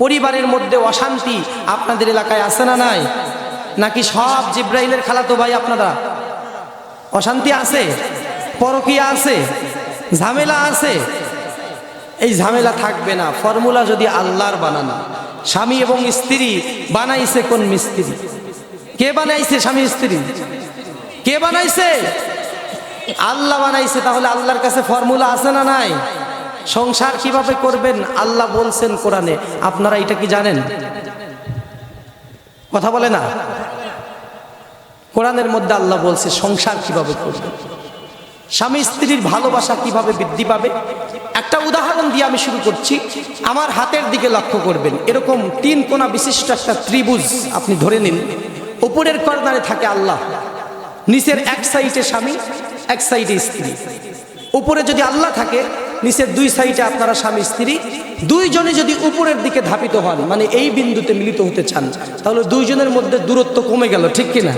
পরিবারের মধ্যে অশান্তি আপনাদের এলাকায় আছে না নাই? নাকি সব জিব্রাইলের খালাতো ভাই আপনারা? অশান্তি আছে? পরকিয়া আছে? ঝামেলা আছে? এই ঝামেলা থাকবে না। ফর্মুলা যদি আল্লাহর বানানো। স্বামী এবং স্ত্রী বানাইছে কোন মিস্ত্রি? কে বানাইছে স্বামী স্ত্রী? কে বানাইছে? আল্লাহ বানাইছে, তাহলে আল্লাহর কাছে ফর্মুলা আছে না নাই? সংসার কীভাবে করবেন? আল্লাহ বলছেন কোরআনে। আপনারা এটা কি জানেন? কথা বলে না? কোরআনের মধ্যে আল্লাহ বলছে, সংসার কীভাবে করবেন? স্বামী স্ত্রীর ভালোবাসা কীভাবে বৃদ্ধি পাবে? একটা উদাহরণ দিয়ে আমি শুরু করছি। আমার হাতের দিকে লক্ষ্য করবেন। এরকম তিন কোনা বিশিষ্ট একটা ত্রিভুজ আপনি ধরে নিন। উপরের কর্নারে থাকে আল্লাহ। নিচের এক সাইডে স্বামী, এক সাইডে স্ত্রী। উপরে যদি আল্লাহ থাকে নিচের দুই সাইডে আপনারা স্বামী, স্ত্রী, দুইজনে যদি উপরের দিকে ধাপিত হন মানে এই বিন্দুতে মিলিত হতে চান, তাহলে দুইজনের মধ্যে দূরত্ব কমে গেল, ঠিক কিনা?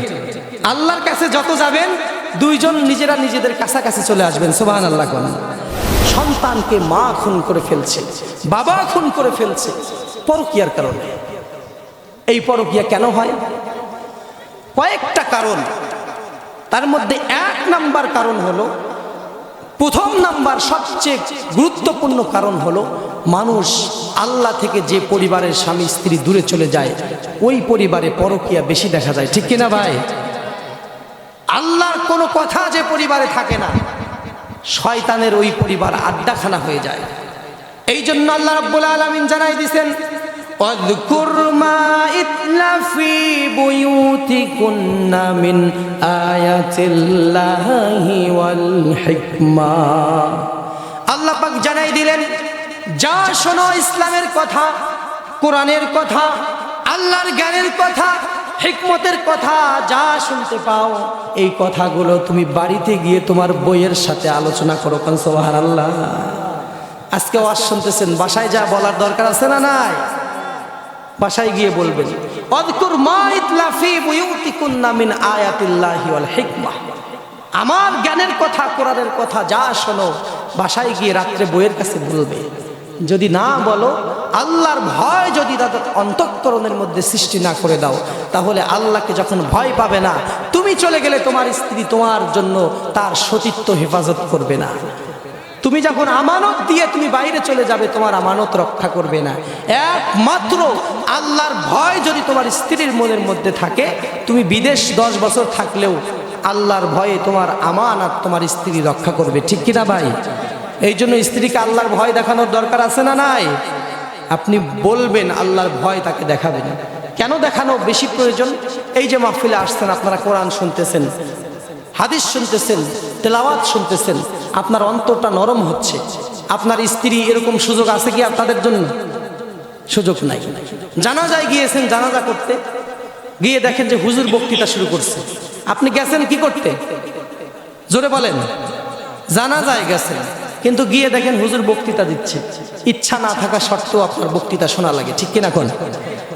আল্লাহর কাছে যত যাবেন, দুইজন নিজেরা নিজেদের কাছাকাছি চলে আসবেন সোবাহান আল্লাহ কোন। সন্তানকে মা খুন করে ফেলছে, বাবা খুন করে ফেলছে, পরকিয়ার কারণে। এই পরকিয়া কেন হয়? কয়েকটা কারণ। তার মধ্যে এক নাম্বার কারণ হলো প্রথম নাম্বার সবচেয়ে গুরুত্বপূর্ণ কারণ হলো মানুষ আল্লাহ থেকে যে পরিবারের স্বামী স্ত্রী দূরে চলে যায়, ওই পরিবারে পরকিয়া বেশি দেখা যায়। ঠিক কিনা ভাই? আল্লাহর কোনো কথা যে পরিবারে থাকে না, শয়তানের ওই পরিবার আড্ডাখানা হয়ে যায়। এই জন্য আল্লাহ রব্বুল আলমিন জানাই দিছেন واذكر ما إتلى في بيوتكن من آيات الله والحكمة আল্লাহ পাক জানাই দিলেন যা শোনো ইসলামের কথা কোরআনের কথা আল্লাহর জ্ঞানের কথা হিকমতের কথা যা শুনতে পাও এই কথাগুলো তুমি বাড়িতে গিয়ে তোমার বইয়ের সাথে আলোচনা করো কান সোহার আল্লাহ আজকে ওয়াজ শুনতেছেন বাসায় যা বলার দরকার আছে না নাই বাসায় গিয়ে বলবেন অদকুর মা ইতলাফি মিন আয়াতিল্লাহি ওয়াল হিকমাহ আমার জ্ঞানের কথা, কোরআনের কথা যা শোনো, বাসায় গিয়ে রাত্রে বইয়ের কাছে বলবে। যদি না বলো, আল্লাহর ভয় যদি তাদের অন্তঃকরণের মধ্যে সৃষ্টি না করে দাও, তাহলে আল্লাহকে যখন ভয় পাবে না, তুমি চলে গেলে তোমার স্ত্রী তোমার জন্য তার সতীত্ব হেফাজত করবে না। তুমি যখন আমানত দিয়ে তুমি বাইরে চলে যাবে, তোমার আমানত রক্ষা করবে না। একমাত্র আল্লাহর ভয় যদি তোমার স্ত্রীর মনের মধ্যে থাকে, তুমি বিদেশ দশ বছর থাকলেও আল্লাহর ভয়ে তোমার আমানত তোমার স্ত্রী রক্ষা করবে। ঠিক কিনা ভাই? এই জন্য স্ত্রীকে আল্লাহর ভয় দেখানোর দরকার আছে না নাই? আপনি বলবেন, আল্লাহর ভয় তাকে দেখাবেন। কেন দেখানো বেশি প্রয়োজন? এই যে মাহফিলে আসছেন, আপনারা কোরআন শুনতেছেন, হাদিস শুনতেছেন, তেলাওয়াত শুনতেছেন আপনার অন্তরটা নরম হচ্ছে। আপনার স্ত্রী এরকম সুযোগ আছে কি আর তাদের জন্য? সুযোগ নাই। জানাজায় গিয়েছেন জানাজা করতে। গিয়ে দেখেন যে হুজুর বক্তৃতা শুরু করছে। আপনি গেছেন কি করতে? জোরে বলেন। জানাজায় গেছেন। কিন্তু গিয়ে দেখেন হুজুর বক্তৃতা দিচ্ছে। ইচ্ছা না থাকা সত্ত্বেও আপনার বক্তৃতা শোনা লাগে। ঠিক কিনা কোন?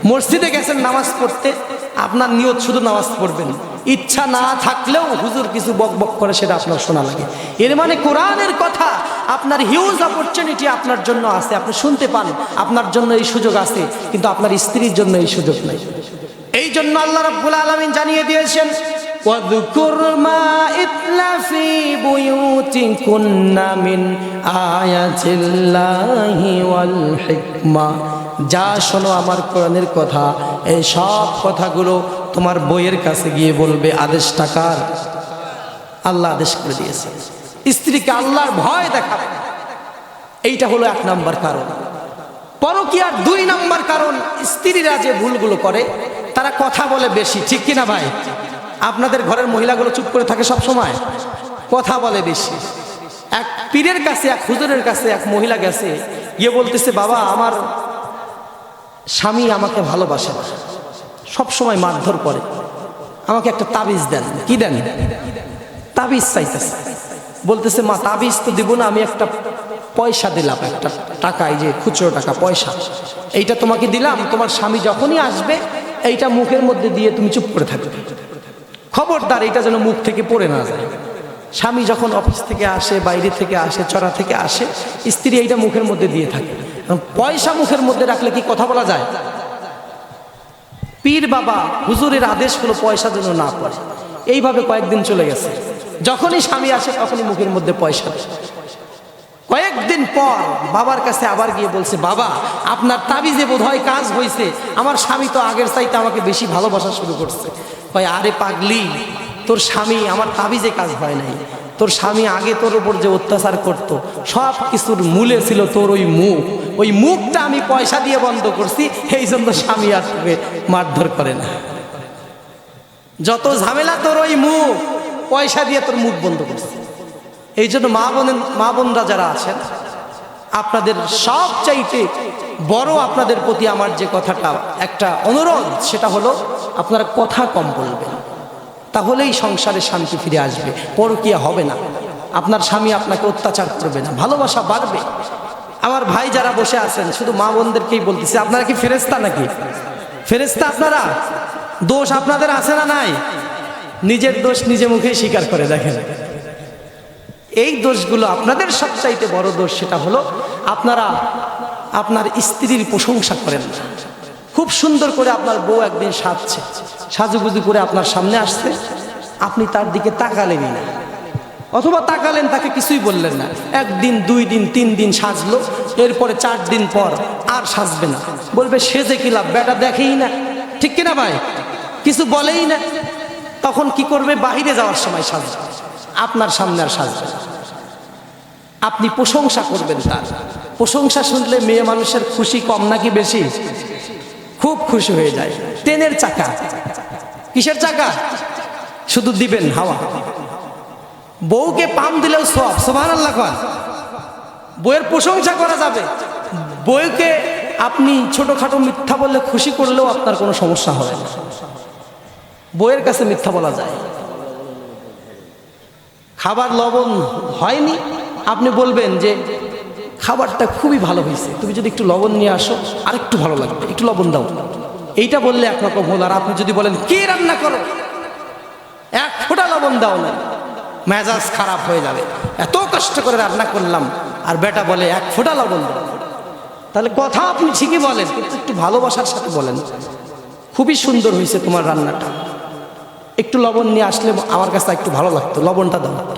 মসজিদে গেছেন নামাজ পড়তে। আপনার নিয়ত শুধু নামাজ পড়বেন। ইচ্ছা না থাকলেও হুজুর কিছু বক বক করে সেটা আপনার শোনা লাগে এর মানে কোরআনের কথা আপনার হিউজ অপরচুনিটি আপনার জন্য আছে আপনি শুনতে পান আপনার জন্য এই সুযোগ আছে কিন্তু আপনার স্ত্রীর জন্য এই সুযোগ নেই এই জন্য আল্লাহ রাব্বুল আলামিন জানিয়ে দিয়েছেন واذكر ما إتلى في بيوتكن من آيات الله والحكمة যা শোনো আমার কোরআনের কথা এই সব কথাগুলো তোমার বইয়ের কাছে গিয়ে বলবে আদেশ টাকার আল্লাহ আদেশ করে দিয়েছে। স্ত্রীকে আল্লাহর ভয় দেখাবে। এইটা হলো এক নাম্বার কারণ। পরকিয়ার দুই নাম্বার কারণ, স্ত্রীরা যে ভুলগুলো করে, তারা কথা বলে বেশি। ঠিক কিনা ভাই? আপনাদের ঘরের মহিলাগুলো চুপ করে থাকে সব সময়? কথা বলে বেশি। এক পীরের কাছে, এক হুজুরের কাছে, এক মহিলা গেছে, গিয়ে বলতেছে, বাবা, আমার স্বামী আমাকে ভালোবাসে না। সব সময় মারধর করে। আমাকে একটা তাবিজ দেন। কি দেন? তাবিজ চাইতেছে। বলতেছে, মা, তাবিজ তো দিব না, আমি একটা পয়সা দিলাম, একটা টাকা, এই যে খুচরো টাকা, পয়সা। এইটা তোমাকে দিলাম, তোমার স্বামী যখনই আসবে, এইটা মুখের মধ্যে দিয়ে তুমি চুপ করে থাকবে। খবরদার এটা যেন মুখ থেকে পড়ে না যায়। স্বামী যখন অফিস থেকে আসে, বাইরে থেকে আসে, চড়া থেকে আসে, স্ত্রী এইটা মুখের মধ্যে দিয়ে থাকে। পয়সা মুখের মধ্যে রাখলে কি কথা বলা যায়? পীর বাবা হুজুরের আদেশ হলো পয়সা যেন না পড়ে। এইভাবে কয়েকদিন চলে গেছে। যখনই স্বামী আসে তখনই মুখের মধ্যে পয়সা কয়েকদিন পর বাবার কাছে আবার গিয়ে বলছে, বাবা, আপনার তাবিজে বোধ হয় কাজ হয়েছে আমার স্বামী তো আগের চাইতে আমাকে বেশি ভালোবাসা শুরু করছে। কয়, আরে পাগলি, তোর স্বামী আমার তাবিজে কাজ হয় নাই। তোর স্বামী আগে তোর উপর যে অত্যাচার করত, সব কিছুর মূলে ছিল তোর ওই মুখ। ওই মুখটা আমি পয়সা দিয়ে বন্ধ করছি এই জন্য স্বামী আর তোকে মারধর করে না। যত ঝামেলা তোর ওই মুখ, পয়সা দিয়ে তোর মুখ বন্ধ করছে। এই জন্য মা বোন, মা বোনরা যারা আছেন, আপনাদের সব চাইতে বড় আপনাদের প্রতি আমার যে কথাটা একটা অনুরোধ, সেটা হলো আপনারা কথা কম বলবেন। তাহলেই সংসারে শান্তি ফিরে আসবে। পরকিয়া হবে না। আপনার স্বামী আপনাকে অত্যাচার করবে না। ভালোবাসা বাড়বে। আমার ভাই যারা বসে আছেন, শুধু মা বোনদেরকেই বলতেছে, আপনারা কি ফেরেস্তা নাকি? ফেরেস্তা আপনারা? দোষ আপনাদের আছে না নাই? নিজের দোষ নিজে মুখেই স্বীকার করে দেখেন। এই দোষগুলো আপনাদের সবচাইতে বড় দোষ সেটা হলো, আপনারা আপনার স্ত্রীর প্রশংসা করেন না। খুব সুন্দর করে আপনার বউ একদিন সাজছে। সাজুগুজু করে আপনার সামনে আসছে। আপনি তার দিকে তাকালেনই না। অথবা তাকালেন, তাকে কিছুই বললেন না। একদিন, দুই দিন, তিন দিন সাজলো। এরপরে চার দিন পর আর সাজবে না। বলবে সেজে কি লাভ? বেটা দেখেই না। ঠিক কিনা ভাই? কিছু বলেই না। তখন কি করবে? বাহিরে যাওয়ার সময় সাজবে। আপনার সামনে আর সাজবে আপনি প্রশংসা করবেন তার। প্রশংসা শুনলে মেয়ে মানুষের খুশি কম নাকি বেশি? খুব খুশি হয়ে যায়। ট্রেনের চাকা। কিসের চাকা? শুধু দিবেন হাওয়া। বউকে পাম দিলেও সব সোমান আল্লাহ বইয়ের প্রশংসা করা যাবে। বউকে আপনি ছোটখাটো মিথ্যা বললে খুশি করলেও আপনার কোনো সমস্যা হবে না। বইয়ের কাছে মিথ্যা বলা যায়। খাবার লবণ হয়নি? আপনি বলবেন যে খাবারটা খুবই ভালো হয়েছে। তুমি যদি একটু লবণ নিয়ে আসো আর একটু ভালো লাগবে। একটু লবণ দাও। এইটা বললে একরকম হল। আর আপনি যদি বলেন, কে রান্না করো? এক ফোঁটা লবণ দাও না। মেজাজ খারাপ হয়ে যাবে। এত কষ্ট করে রান্না করলাম। আর বেটা বলে, এক ফোঁটা লবণ দাও। তাহলে কথা আপনি ঠিকই বলেন, কিন্তু একটু ভালোবাসার সাথে বলেন। খুবই সুন্দর হয়েছে তোমার রান্নাটা। একটু লবণ নিয়ে আসলে আমার কাছে একটু ভালো লাগতো। লবণটা দাও।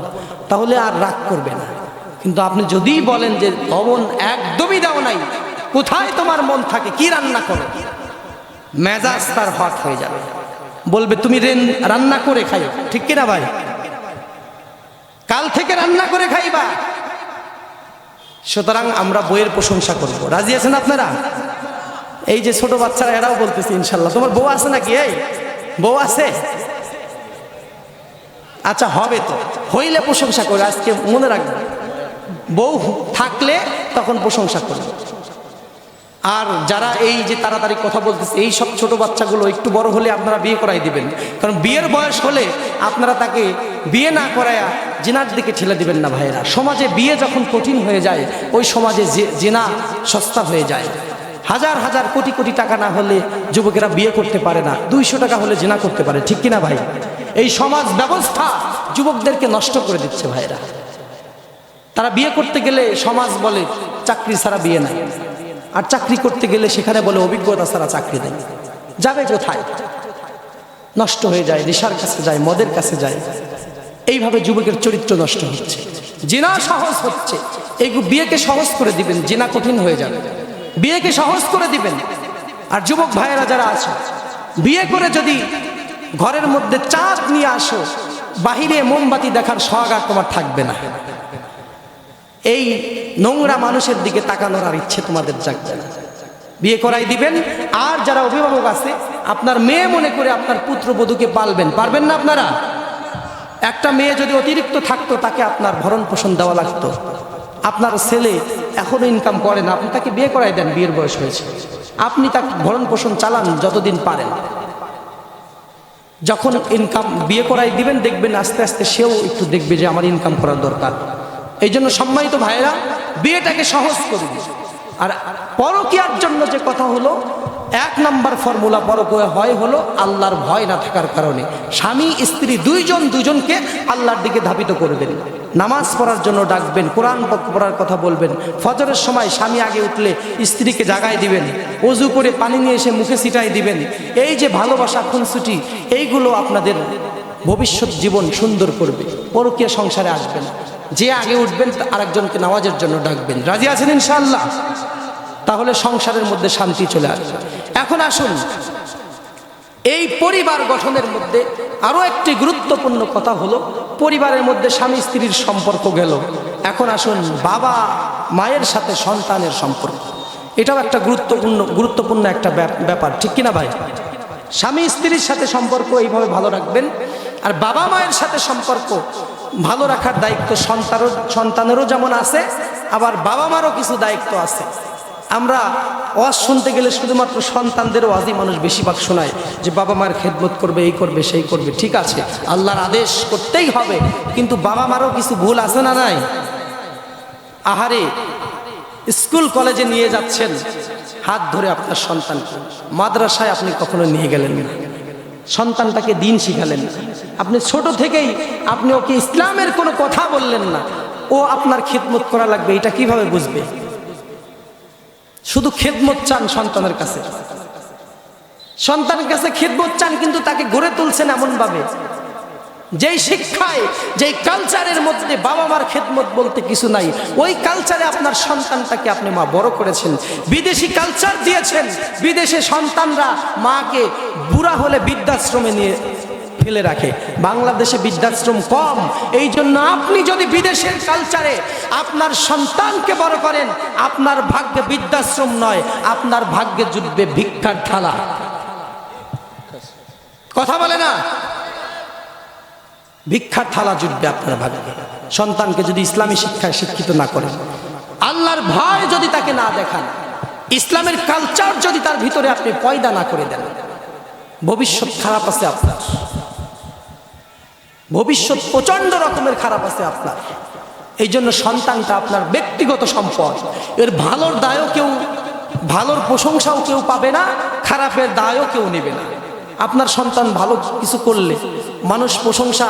তাহলে আর রাগ করবে না। কিন্তু আপনি যদি বলেন যে লবণ একদমই দাও নাই, কোথায় তোমার মন থাকে, কি রান্না করো? মেজাজ তার হট হয়ে যাবে। বলবে, তুমি রান্না করে খাই ঠিক কিনা ভাই? কাল থেকে রান্না করে খাইবা। সুতরাং আমরা বইয়ের প্রশংসা করব। রাজি আছেন আপনারা? এই যে ছোট বাচ্চারা, এরাও বলতেছে, ইনশাল্লাহ। তোমার বউ আছে নাকি? এই, বউ আছে? আচ্ছা হবে তো। হইলে প্রশংসা করে, আজকে মনে রাখবে। বউ থাকলে তখন প্রশংসা করবে। আর যারা এই যে তাড়াতাড়ি কথা বলতেছে, এই সব ছোট বাচ্চাগুলো একটু বড় হলে আপনারা বিয়ে করাই দিবেন। কারণ বিয়ের বয়স হলে আপনারা তাকে বিয়ে না করায়া জেনার দিকে ঠেলে দিবেন না ভাইয়েরা। সমাজে বিয়ে যখন কঠিন হয়ে যায়, ওই সমাজে জেনা সস্তা হয়ে যায়। হাজার হাজার কোটি কোটি টাকা না হলে যুবকেরা বিয়ে করতে পারে না। দুইশো টাকা হলে জেনা করতে পারে। ঠিক কিনা ভাই? এই সমাজ ব্যবস্থা যুবকদেরকে নষ্ট করে দিচ্ছে ভাইরা তারা বিয়ে করতে গেলে সমাজ বলে, চাকরি ছাড়া বিয়ে নাই। আর চাকরি করতে গেলে সেখানে বলে, অভিজ্ঞতা ছাড়া চাকরি নেই। যাবে কোথায়? নষ্ট হয়ে যায়, নেশার কাছে যায়, মদের কাছে যায়। এইভাবে যুবকের চরিত্র নষ্ট হচ্ছে। জেনা সহজ হচ্ছে। এই বিয়েকে সহজ করে দিবেন, জেনা কঠিন হয়ে যাবে। বিয়েকে সহজ করে দিবেন। আর যুবক ভাইয়েরা যারা আছে, বিয়ে করে যদি ঘরের মধ্যে চাঁদ নিয়ে আসো, বাহিরে মোমবাতি দেখার সোহাগ আর তোমার থাকবে না। এই নোংরা মানুষের দিকে তাকানোর আর ইচ্ছে তোমাদের জাগবে না। বিয়ে করাই দিবেন, আর যারা অভিভাবক আছে, আপনার মেয়ে মনে করে আপনার পুত্রবধূকে পালবেন। পারবেন না আপনারা? একটা মেয়ে যদি অতিরিক্ত থাকতো, তাকে আপনার ভরণ পোষণ দেওয়া লাগতো। আপনার ছেলে এখনও ইনকাম করে না, আপনি তাকে বিয়ে করাই দেন, বিয়ের বয়স হয়েছে। আপনি তাকে ভরণ পোষণ চালান যতদিন পারেন। যখন ইনকাম বিয়ে করাই দিবেন, দেখবেন আস্তে আস্তে সেও একটু দেখবে যে আমার ইনকাম করার দরকার। এই জন্য সম্মানিত ভাইয়েরা, বিয়েটাকে সহজ করুন আর পরকিয়ার জন্য যে কথা হলো, এক নাম্বার ফর্মুলা পরকে হয় হলো আল্লাহর ভয় না থাকার কারণে। স্বামী, স্ত্রী, দুইজন দুজনকে আল্লাহর দিকে ধাবিত করবেন নামাজ পড়ার জন্য ডাকবেন, কোরআন পক্ষ পড়ার কথা বলবেন। ফজরের সময় স্বামী আগে উঠলে স্ত্রীকে জাগায় দিবেন। অজু করে পানি নিয়ে এসে মুখে ছিটাই দিবেন। এই যে ভালোবাসা খুনসুটি, এইগুলো আপনাদের ভবিষ্যৎ জীবন সুন্দর করবে। পরকীয় সংসারে আসবেন যে আগে উঠবেন, আরেকজনকে নামাজের জন্য ডাকবেন। রাজি আছেন ইনশাল্লাহ তাহলে সংসারের মধ্যে শান্তি চলে আসবে। এখন আসুন, এই পরিবার গঠনের মধ্যে আরও একটি গুরুত্বপূর্ণ কথা হলো, পরিবারের মধ্যে স্বামী স্ত্রীর সম্পর্ক গেল। এখন আসুন, বাবা মায়ের সাথে সন্তানের সম্পর্ক। এটাও একটা গুরুত্বপূর্ণ গুরুত্বপূর্ণ একটা ব্যাপ- ব্যাপার, ঠিক কিনা ভাই? স্বামী স্ত্রীর সাথে সম্পর্ক এইভাবে ভালো রাখবেন, আর বাবা মায়ের সাথে সম্পর্ক ভালো রাখার দায়িত্ব সন্তানও সন্তানেরও যেমন আছে, আবার বাবা মারও কিছু দায়িত্ব আছে। আমরা ওয়াজ শুনতে গেলে শুধুমাত্র সন্তানদের ওয়াজই মানুষ বেশিরভাগ শোনায়, যে বাবা মার খেদমত করবে, এই করবে, সেই করবে, ঠিক আছে, আল্লাহর আদেশ করতেই হবে, কিন্তু বাবা মারও কিছু ভুল আছে না নাই? আহারে, স্কুল কলেজে নিয়ে যাচ্ছেন, হাত ধরে আপনার সন্তানকে, মাদ্রাসায় আপনি কখনো নিয়ে গেলেন না। সন্তানটাকে দিন শিখালেন না। আপনি ছোট থেকেই আপনি ওকে ইসলামের কোনো কথা বললেন না। ও আপনার খেদমত করা লাগবে, এটা কীভাবে বুঝবে? শুধু খেদমত চান সন্তানের কাছে। সন্তানের কাছে খেদমত চান, কিন্তু তাকে গড়ে তুলছেন এমনভাবে। যেই শিক্ষায়, যেই কালচারের মধ্যে বাবা মার খেদমত বলতে কিছু নাই, ওই কালচারে আপনার সন্তানটাকে আপনি মা বড় করেছেন। বিদেশি কালচার দিয়েছেন। বিদেশে সন্তানরা মাকে বুড়া হলে বৃদ্ধাশ্রমে নিয়ে ফেলে রাখে। বাংলাদেশে বৃদ্ধাশ্রম কম। এই জন্য আপনি যদি বিদেশের কালচারে আপনার সন্তানকে বড় করেন, আপনার ভাগ্যে বৃদ্ধাশ্রম নয়, আপনার ভাগ্যে জুটবে ভিক্ষার থালা। কথা বলে না? ভিক্ষার থালা জুটবে আপনার ভাগ্যে। সন্তানকে যদি ইসলামী শিক্ষায় শিক্ষিত না করেন, আল্লাহর ভয় যদি তাকে না দেখান, ইসলামের কালচার যদি তার ভিতরে আপনি পয়দা না করে দেন, ভবিষ্যৎ খারাপ আছে আপনার। ভবিষ্যৎ প্রচণ্ড রকমের খারাপ আছে আপনার। এই জন্য সন্তানটা আপনার ব্যক্তিগত সম্পদ। এর ভালোর দায়ও কেউ, ভালোর প্রশংসাও কেউ পাবে না, খারাপের দায়ও কেউ নেবে না। আপনার সন্তান ভালো কিছু করলে মানুষ প্রশংসা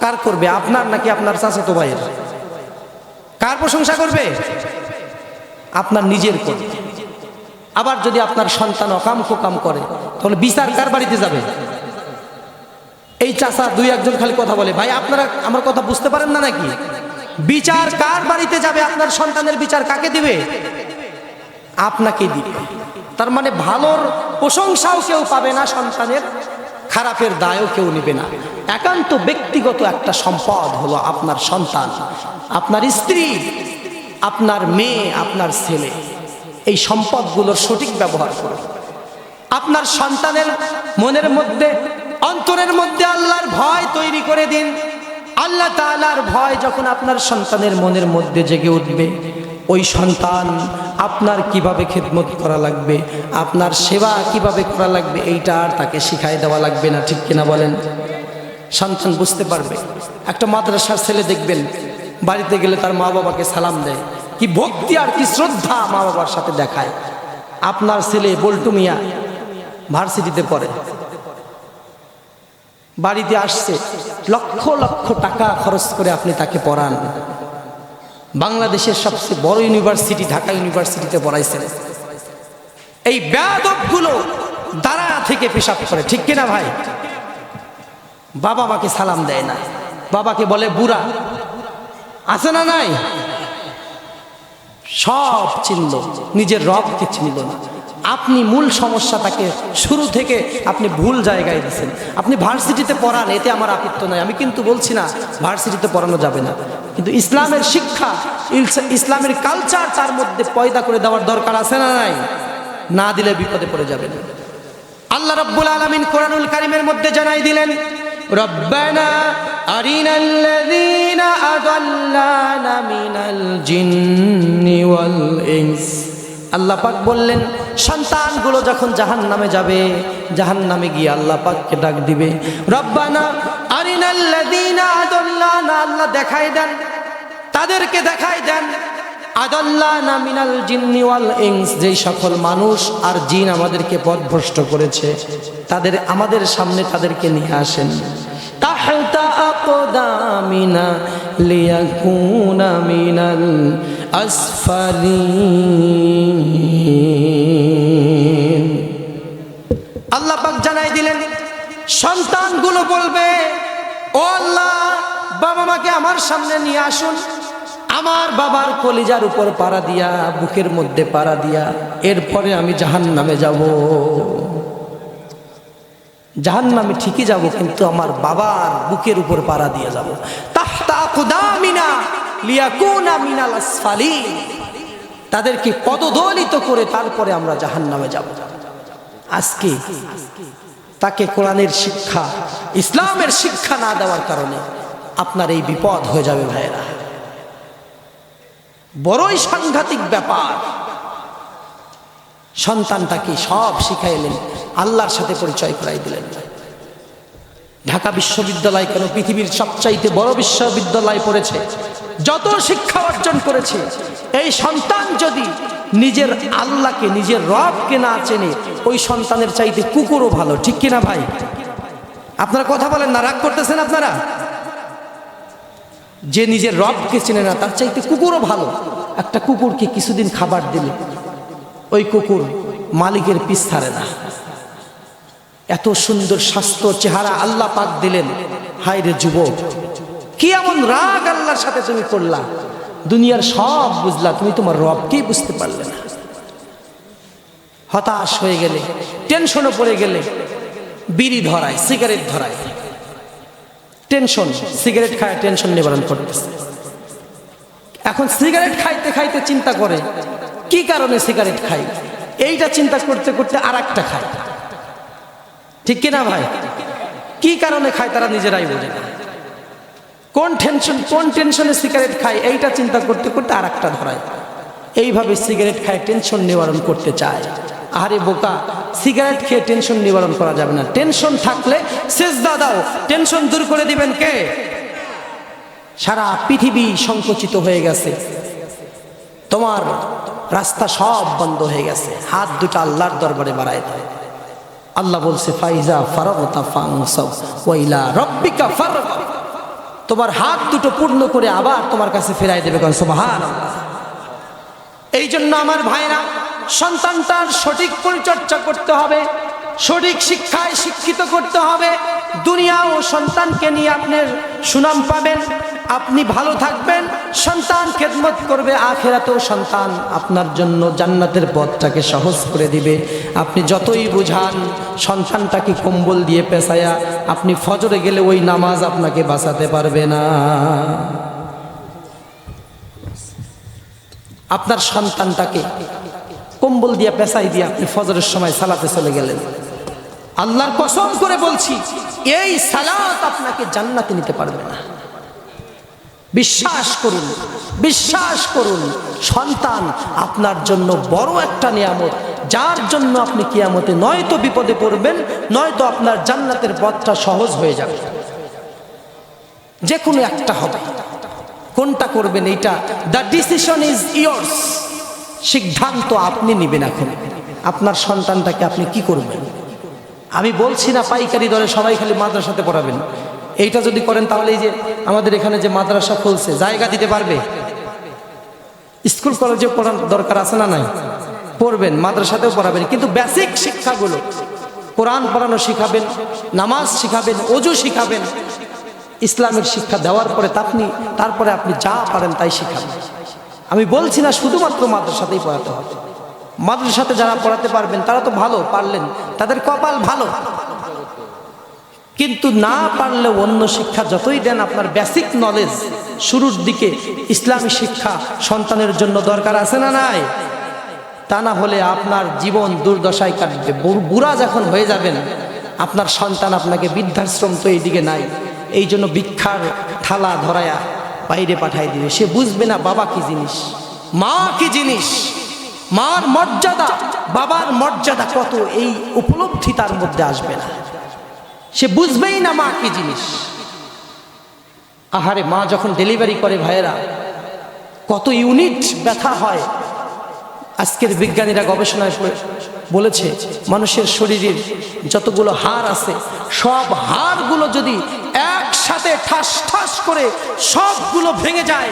কার করবে? আপনার নাকি আপনার চাচাতো ভাইয়ের? কার প্রশংসা করবে? আপনার নিজের করবে আবার যদি আপনার সন্তান অকাম কোকাম করে, তাহলে বিচার কার বাড়িতে যাবে? এই চাষা দুই একজন খালি কথা বলে, ভাই, আপনারা আমার কথা বুঝতে পারেন না নাকি? বিচার কার বাড়িতে যাবে? আপনার সন্তানের বিচার কাকে দিবে? আপনাকে দিবে। তার মানে ভালোর প্রশংসাও কেউ পাবে না, সন্তানের খারাপের দায়ও কেউ নেবে না। একান্ত ব্যক্তিগত একটা সম্পদ হলো আপনার সন্তান, আপনার স্ত্রী, আপনার মেয়ে, আপনার ছেলে। এই সম্পদগুলোর সঠিক ব্যবহার করুন। আপনার সন্তানের মনের মধ্যে অন্তরের মধ্যে আল্লাহর ভয় তৈরি করে দিন। আল্লাহ তাআলার ভয় যখন আপনার সন্তানের মনের মধ্যে জেগে উঠবে, ওই সন্তান আপনার কীভাবে খেদমত করা লাগবে, আপনার সেবা কীভাবে করা লাগবে, এইটা আর তাকে শিখাই দেওয়া লাগবে না, ঠিক কিনা বলেন? সন্তান বুঝতে পারবে। একটা মাদ্রাসার ছেলে দেখবেন, বাড়িতে গেলে তার মা বাবাকে সালাম দেয়। কি ভক্তি আর কি শ্রদ্ধা মা বাবার সাথে দেখায়। আপনার ছেলে বল্টু মিয়া ভার্সিটিতে পড়ে। বাড়িতে আসছে। লক্ষ লক্ষ টাকা খরচ করে আপনি তাকে পড়ান। বাংলাদেশের সবচেয়ে বড় ইউনিভার্সিটি ঢাকা ইউনিভার্সিটিতে পড়াইছেন। এই ব্যাদবগুলো দাঁড়া থেকে পেশাব করে, ঠিক কিনা ভাই? বাবা মাকে সালাম দেয় না। বাবাকে বলে, বুড়া, আছে না নাই? সব চিনল, নিজের রবকে চিনল না। আপনি মূল সমস্যাটাকে শুরু থেকে আপনি ভুল জায়গায় দিচ্ছেন আপনি ভার্সিটিতে পড়ান, এতে আমার আপত্তি নাই। আমি কিন্তু বলছি না, ভার্সিটিতে পড়ানো যাবে না। কিন্তু ইসলামের শিক্ষা ইসলামের কালচার তার মধ্যে পয়দা করে দেওয়ার দরকার আছে না নাই? না দিলে বিপদে পড়ে যাবেন। আল্লাহ রব্বুল আলমিন কোরআনুল কারিমের মধ্যে জানাই দিলেন, রব্বানা আল্লাহ পাক বললেন, সন্তানগুলো যখন জাহান নামে যাবে জাহান নামে গিয়ে আল্লাহ পাককে ডাক দিবে। রব্বানা আল্লাহ দেখাই দেন, তাদেরকে দেখাই দেন। আদাল্লানা মিনাল জিন্নি ওয়াল ইনস, যেই সকল মানুষ আর জিন আমাদেরকে পথভ্রষ্ট করেছে, তাদের, আমাদের সামনে তাদেরকে নিয়ে আসেন। আসফালিন। আল্লাহ জানাই দিলেন, সন্তানগুলো বলবে, ও আল্লাহ, বাবা মাকে আমার সামনে নিয়ে আসুন। আমার বাবার কলিজার উপর পাড়া দিয়া, বুকের মধ্যে পাড়া দিয়া, এরপরে আমি জাহান নামে যাব। জাহান নামে ঠিকই যাব, কিন্তু আমার বাবার বুকের উপর পাড়া দিয়ে যাব। তাদেরকে পদদলিত করে তারপরে আমরা জাহান নামে যাব। আজকে তাকে কোরআনের শিক্ষা, ইসলামের শিক্ষা না দেওয়ার কারণে আপনার এই বিপদ হয়ে যাবে ভাইয়েরা। বড়ই সাংঘাতিক ব্যাপার। সন্তানটাকে সব শিখাইলেন। আল্লাহর সাথে পরিচয় করাই দিলেন। ঢাকা বিশ্ববিদ্যালয় কেন পৃথিবীর সবচাইতে বড় বিশ্ববিদ্যালয় পড়েছে? যত শিক্ষা অর্জন করেছে, এই সন্তান যদি নিজের আল্লাহকে, নিজের রবকে না চেনে, ওই সন্তানের চাইতে কুকুরও ভালো, ঠিক কিনা ভাই? আপনারা কথা বলেন না, রাগ করতেছেন আপনারা? যে নিজের রবকে চেনে না, তার চাইতে কুকুরও ভালো। একটা কুকুরকে কিছুদিন খাবার দিলে, ওই কুকুর মালিকের পিস ছাড়ে না। এত সুন্দর স্বাস্থ্য চেহারা আল্লাহ পাক দিলেন। হায় রে যুবক, কি এমন রাগ আল্লাহর সাথে তুমি করলা? দুনিয়ার সব বুঝলা, তুমি তোমার রবকেই বুঝতে পারলে না। হতাশ হয়ে গেলে টেনশনে পড়ে গেলে, বিড়ি ধরায়, সিগারেট ধরায়। টেনশন, সিগারেট খায়, টেনশন নিবারণ করতেছে। এখন সিগারেট খাইতে খাইতে চিন্তা করে, কি কারণে সিগারেট খাই? এইটা চিন্তা করতে করতে আর একটা খায়। ঠিক কিনা ভাই? কি কারণে খায় তারা নিজেরাই বোঝে কোন টেনশন কোন টেনশনে সিগারেট খায়, এইটা চিন্তা করতে করতে আর একটা ধরায়। এইভাবে সিগারেট খায় টেনশন নিবারণ করতে চায়। আরে বোকা সিগারেট খেয়ে টেনশন নিবারণ করা যাবে না। টেনশন থাকলে সেজদা দাও। টেনশন দূর করে দিবেন কে? সারা পৃথিবী সংকুচিত হয়ে গেছে। তোমার রাস্তা সব বন্ধ হয়ে গেছে। হাত দুটো আল্লাহর দরবারে বাড়ায় দেয় আল্লাহ বলছে, ফাইজা ফারগতা ফাংসাও ওয়াইলা রব্বিকা ফারগ। তোমার হাত দুটো পূর্ণ করে আবার তোমার কাছে ফেরাই দেবে সুবহান এই জন্য আমার ভাইরা, সন্তানটার সঠিক পরিচর্যা করতে হবে। সঠিক শিক্ষায় শিক্ষিত করতে হবে। দুনিয়া ও সন্তানকে নিয়ে আপনার সুনাম পাবেন, আপনি ভালো থাকবেন, সন্তান খেদমত করবে, আখেরাতেও সন্তান আপনার জন্য জান্নাতের পথটাকে সহজ করে দিবে। আপনি যতই বুঝান, সন্তানটাকে কম্বল দিয়ে পেশায়া আপনি ফজরে গেলে ওই নামাজ আপনাকে বাঁচাতে পারবে না। আপনার সন্তানটাকে কম্বল দিয়ে পেশাই দিয়ে আপনি ফজরের সময় সালাতে চলে গেলেন। আল্লাহর কসম করে বলছি, এই সালাত আপনাকে জান্নাতে নিতে পারবে না। বিশ্বাস করুন বিশ্বাস করুন, সন্তান আপনার জন্য বড় একটা নিয়ামত। যার জন্য আপনি কিয়ামতে নয়তো বিপদে পড়বেন, নয়তো আপনার জান্নাতের পথটা সহজ হয়ে যাবে। যে কোনো একটা হবে। কোনটা করবেন এইটা? দ্য ডিসিশন ইজ ইয়ার্স সিদ্ধান্ত আপনি নেবেন এখন। আপনার সন্তানটাকে আপনি কি করবেন? আমি বলছি না পাইকারি দরে সবাই খালি মাদ্রাসাতে পড়াবেন। এইটা যদি করেন তাহলে এই যে আমাদের এখানে যে মাদ্রাসা খুলছে, জায়গা দিতে পারবে? স্কুল, কলেজে পড়ার দরকার আছে না নাই? পড়বেন, মাদ্রাসাতেও পড়াবেন। কিন্তু বেসিক শিক্ষাগুলো, কোরআন পড়ানো শিখাবেন, নামাজ শিখাবেন, অজু শিখাবেন, ইসলামের শিক্ষা দেওয়ার পরে আপনি, তারপরে আপনি যা পারেন তাই শিখাবেন। আমি বলছি না শুধুমাত্র মাদ্রাসাতেই পড়াতে হবে। মাদ্রাসাতে যারা পড়াতে পারবেন, তারা তো ভালো, পারলেন। তাদের কপাল ভালো। কিন্তু না পারলে অন্য শিক্ষা যতই দেন, আপনার বেসিক নলেজ শুরুর দিকে ইসলামী শিক্ষা সন্তানের জন্য দরকার আছে না নাই? তা না হলে আপনার জীবন দুর্দশায় কাটবে। বুড়া যখন হয়ে যাবেন, আপনার সন্তান আপনাকে বৃদ্ধাশ্রম তো এইদিকে নাই। এই জন্য ভিক্ষার থালা ধরায়া বাইরে পাঠাই দিবে। সে বুঝবে না, বাবা কি জিনিস, মা কি জিনিস? মার মর্যাদা, বাবার মর্যাদা কত এই উপলব্ধি তার মধ্যে আসবে না। সে বুঝবেই না মা কি জিনিস। আহারে মা যখন ডেলিভারি করে ভাইয়েরা, কত ইউনিট ব্যথা হয় আজকের বিজ্ঞানীরা গবেষণায় বলেছে, মানুষের শরীরের যতগুলো হাড় আছে, সব হাড়গুলো যদি একসাথে ঠাস ঠাস করে সবগুলো ভেঙে যায়,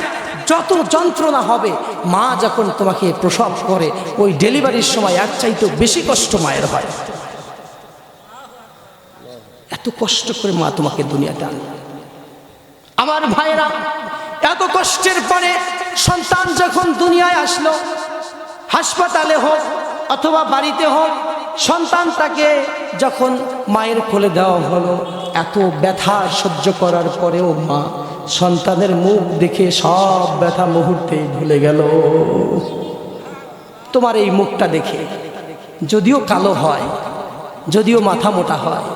যত যন্ত্রণা হবে, মা যখন তোমাকে প্রসব করে, ওই ডেলিভারির সময় এক চাইতে বেশি কষ্ট মায়ের হয়। এত কষ্ট করে মা তোমাকে দুনিয়াতে আনবে আমার ভাইরা এত কষ্টের পরে সন্তান যখন দুনিয়ায় আসলো হাসপাতালে হোক অথবা বাড়িতে হোক, সন্তান তাকে যখন মায়ের কোলে দেওয়া হলো, এত ব্যথা সহ্য করার পরেও মা সন্তানের মুখ দেখে সব ব্যথা মুহূর্তেই ভুলে গেল। তোমার এই মুখটা দেখে যদিও কালো হয়, যদিও মাথা মোটা হয়,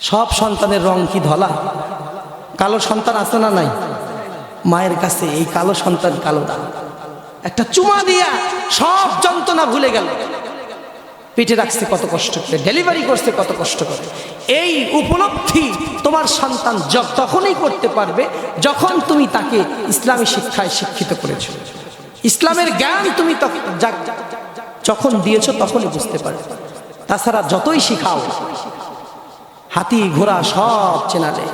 সব সন্তানের রং কি ধলা? কালো সন্তান আছে না নাই? মায়ের কাছে এই কালো সন্তান কালো না। একটা চুমা দিয়া সব যন্ত্রণা ভুলে গেল। পেটে রাখছে কত কষ্ট করে, ডেলিভারি করছে কত কষ্ট করে। এই উপলব্ধি তোমার সন্তান তখনই করতে পারবে যখন তুমি তাকে ইসলামী শিক্ষায় শিক্ষিত করেছ। ইসলামের জ্ঞান তুমি যখন দিয়েছ তখনই বুঝতে পারবে। তাছাড়া যতই শিখাও, হাতি, ঘোড়া সব চেনালে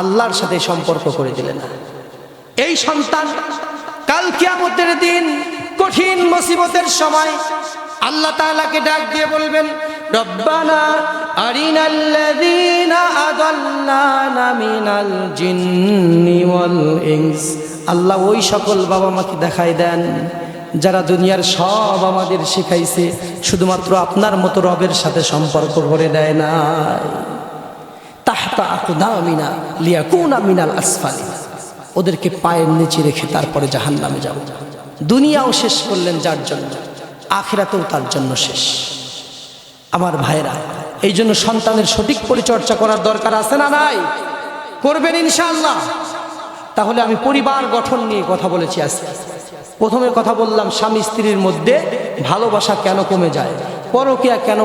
আল্লাহর সাথে সম্পর্ক করে দিলে না। এই সন্তান কাল কিয়ামতের দিন, কঠিন মুসিবতের সময় আল্লাহ তাআলাকে ডাক দিয়ে বলবেন, রব্বানা আরিনাল্লাযীনা আদাল্লানা মিনাল জিন্নি ওয়াল ইনস। আল্লাহ ওই সকল বাবা মাকে দেখাই দেন, যারা দুনিয়ার সব আমাদের শিখাইছে, শুধুমাত্র আপনার মতো রবের সাথে সম্পর্ক করে দেয় না তাহতা আকুদামিনা লিয়াকুনা মিনাল আসফালি। ওদেরকে পায়ের নিচে রেখে তারপরে জাহান নামে যাব। দুনিয়াও শেষ করলেন যার জন্য, আখেরাতেও তার জন্য শেষ। আমার ভাইরা এই জন্য সন্তানের সঠিক পরিচর্যা করার দরকার আছে না নাই? করবেন ইনশাআল্লাহ। তাহলে আমি পরিবার গঠন নিয়ে কথা বলেছি আজকে প্রথমে কথা বললাম, স্বামী স্ত্রীর মধ্যে ভালোবাসা কেন কমে যায়? পরকিয়া কেন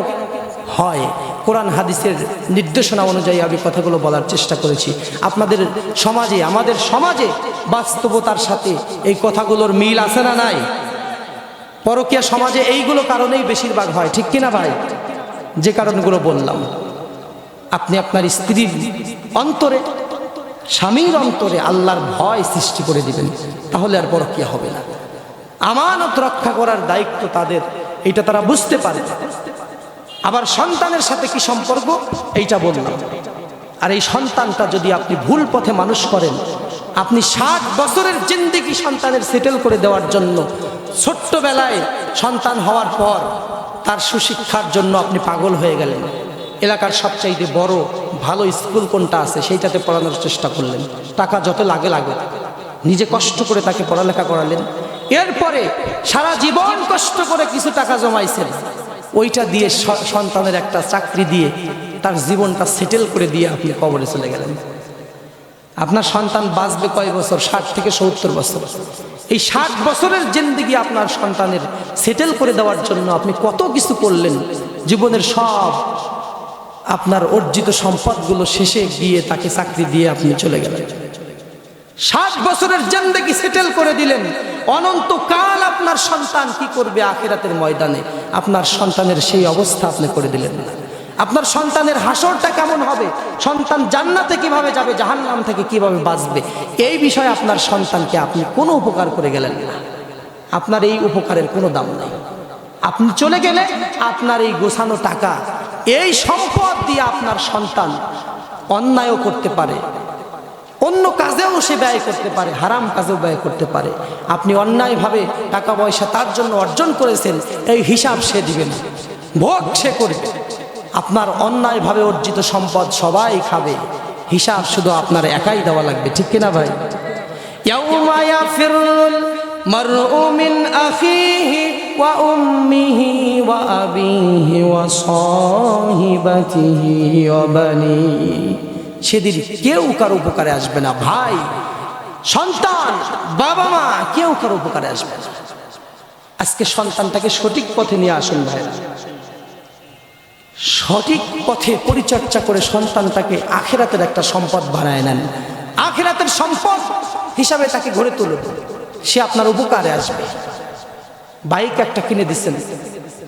হয়? কোরআন হাদিসের নির্দেশনা অনুযায়ী আমি কথাগুলো বলার চেষ্টা করেছি। আপনাদের সমাজে, আমাদের সমাজে বাস্তবতার সাথে এই কথাগুলোর মিল আছে না নাই? পরকীয়া সমাজে এইগুলো কারণেই বেশিরভাগ হয়, ঠিক কিনা ভাই? যে কারণগুলো বললাম। আপনি আপনার স্ত্রীর অন্তরে, স্বামীর অন্তরে আল্লাহর ভয় সৃষ্টি করে দিবেন, তাহলে আর পরকীয়া হবে না। আমানত রক্ষা করার দায়িত্ব তাদের, এটা তারা বুঝতে পারে আবার সন্তানের সাথে কি সম্পর্ক? এইটা বললাম। আর এই সন্তানটা যদি আপনি ভুল পথে মানুষ করেন, আপনি ষাট বছরের জিন্দিগি সন্তানের সেটেল করে দেওয়ার জন্য ছোট্টবেলায় সন্তান হওয়ার পর তার সুশিক্ষার জন্য আপনি পাগল হয়ে গেলেন। এলাকার সবচাইতে বড়, ভালো স্কুল কোনটা আছে সেইটাতে পড়ানোর চেষ্টা করলেন। টাকা যত লাগে লাগে। নিজে কষ্ট করে তাকে পড়ালেখা করালেন। এরপরে সারা জীবন কষ্ট করে কিছু টাকা জমাইছেন। ওইটা দিয়ে সন্তানের একটা চাকরি দিয়ে তার জীবনটা সেটেল করে দিয়ে আপনি কবরে চলে গেলেন। আপনার সন্তান বাঁচবে কয় বছর? ষাট থেকে সত্তর বছর। এই ষাট বছরের জিন্দিগি আপনার সন্তানের সেটেল করে দেওয়ার জন্য আপনি কত কিছু করলেন। জীবনের সব আপনার অর্জিত সম্পদগুলো শেষে গিয়ে তাকে চাকরি দিয়ে আপনি চলে গেলেন। ষাট বছরের জিন্দেগি সেটেল করে দিলেন। অনন্তকাল আপনার সন্তান কি করবে আখেরাতের ময়দানে? আপনার সন্তানের সেই অবস্থা আপনি করে দিলেন আপনার সন্তানের হাসরটা কেমন হবে? সন্তান জান্নাতে কীভাবে যাবে? জাহান্নাম থেকে কীভাবে বাঁচবে? এই বিষয়ে আপনার সন্তানকে আপনি কোনো উপকার করে গেলেন না। আপনার এই উপকারের কোনো দাম নেই। আপনি চলে গেলে আপনার এই গোছানো টাকা, এই সম্পদ দিয়ে আপনার সন্তান অন্যায়ও করতে পারে। অন্য কাজেও সে ব্যয় করতে পারে হারাম কাজেও ব্যয় করতে পারে আপনি অন্যায়ভাবে টাকা পয়সা তার জন্য অর্জন করেছেন এই হিসাব সে দিবে না ভোগ সে করবে আপনার অন্যায়ভাবে অর্জিত সম্পদ সবাই খাবে হিসাব শুধু আপনার একাই দেওয়া লাগবে ঠিক কিনা ভাই يوم يفر المرء من أخيه وأمه وأبيه وصاحبته وبنيه সেদিন কেউ কারও উপকারে আসবে না। ভাই, সন্তান, বাবা মা, কেউ কারও উপকারে আসবে আজকে সন্তানটাকে সঠিক পথে নিয়ে আসুন ভাইরা সঠিক পথে পরিচর্যা করে সন্তানটাকে আখেরাতের একটা সম্পদ বানায় নেন। আখেরাতের সম্পদ হিসাবে তাকে গড়ে তুলুন। সে আপনার উপকারে আসবে। বাইক একটা কিনে দিচ্ছেন।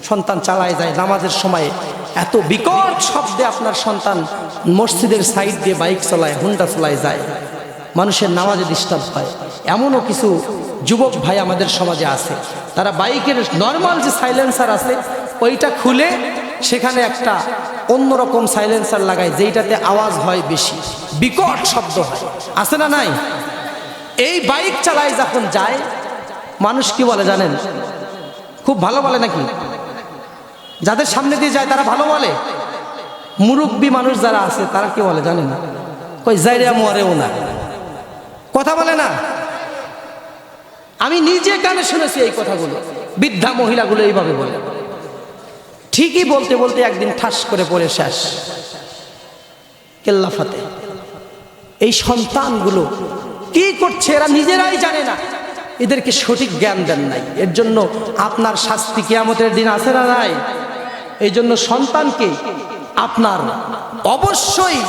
সন্তান চালায় যায় নামাজের সময়ে। এত বিকট শব্দে আপনার সন্তান মসজিদের সাইড দিয়ে বাইক চালায়, হুন্ডা চালায় যায়। মানুষের নামাজে ডিস্টার্ব হয়। এমনও কিছু যুবক ভাই আমাদের সমাজে আছে। তারা বাইকের নর্মাল যে সাইলেন্সার আছে, ওইটা খুলে সেখানে একটা অন্যরকম সাইলেন্সার লাগায়, যেইটাতে আওয়াজ হয় বেশি। বিকট শব্দ হয়। আছে না নাই? এই বাইক চালায় যখন যায়, মানুষ কি বলে জানেন? খুব ভালো বলে নাকি? যাদের সামনে দিয়ে যায়, তারা ভালো বলে। মুরব্বী মানুষ যারা আছে, তারা কি বলে জানে না? কই, জাইরা মরেও না। কথা বলে না। আমি নিজে কানে শুনেছি এই কথাগুলো। বৃদ্ধা মহিলাগুলো এইভাবে বলে। ঠিকই বলতে বলতে একদিন ঠাস করে পড়ে শেষ। কেল্লাফাতে এই সন্তানগুলো কি করছে, এরা নিজেরাই জানে না। এদেরকে সঠিক জ্ঞান দেন নাই। এর জন্য আপনার শাস্তি কিয়ামতের দিন আছে না নাই? এই জন্য সন্তানকে আপনার অবশ্যই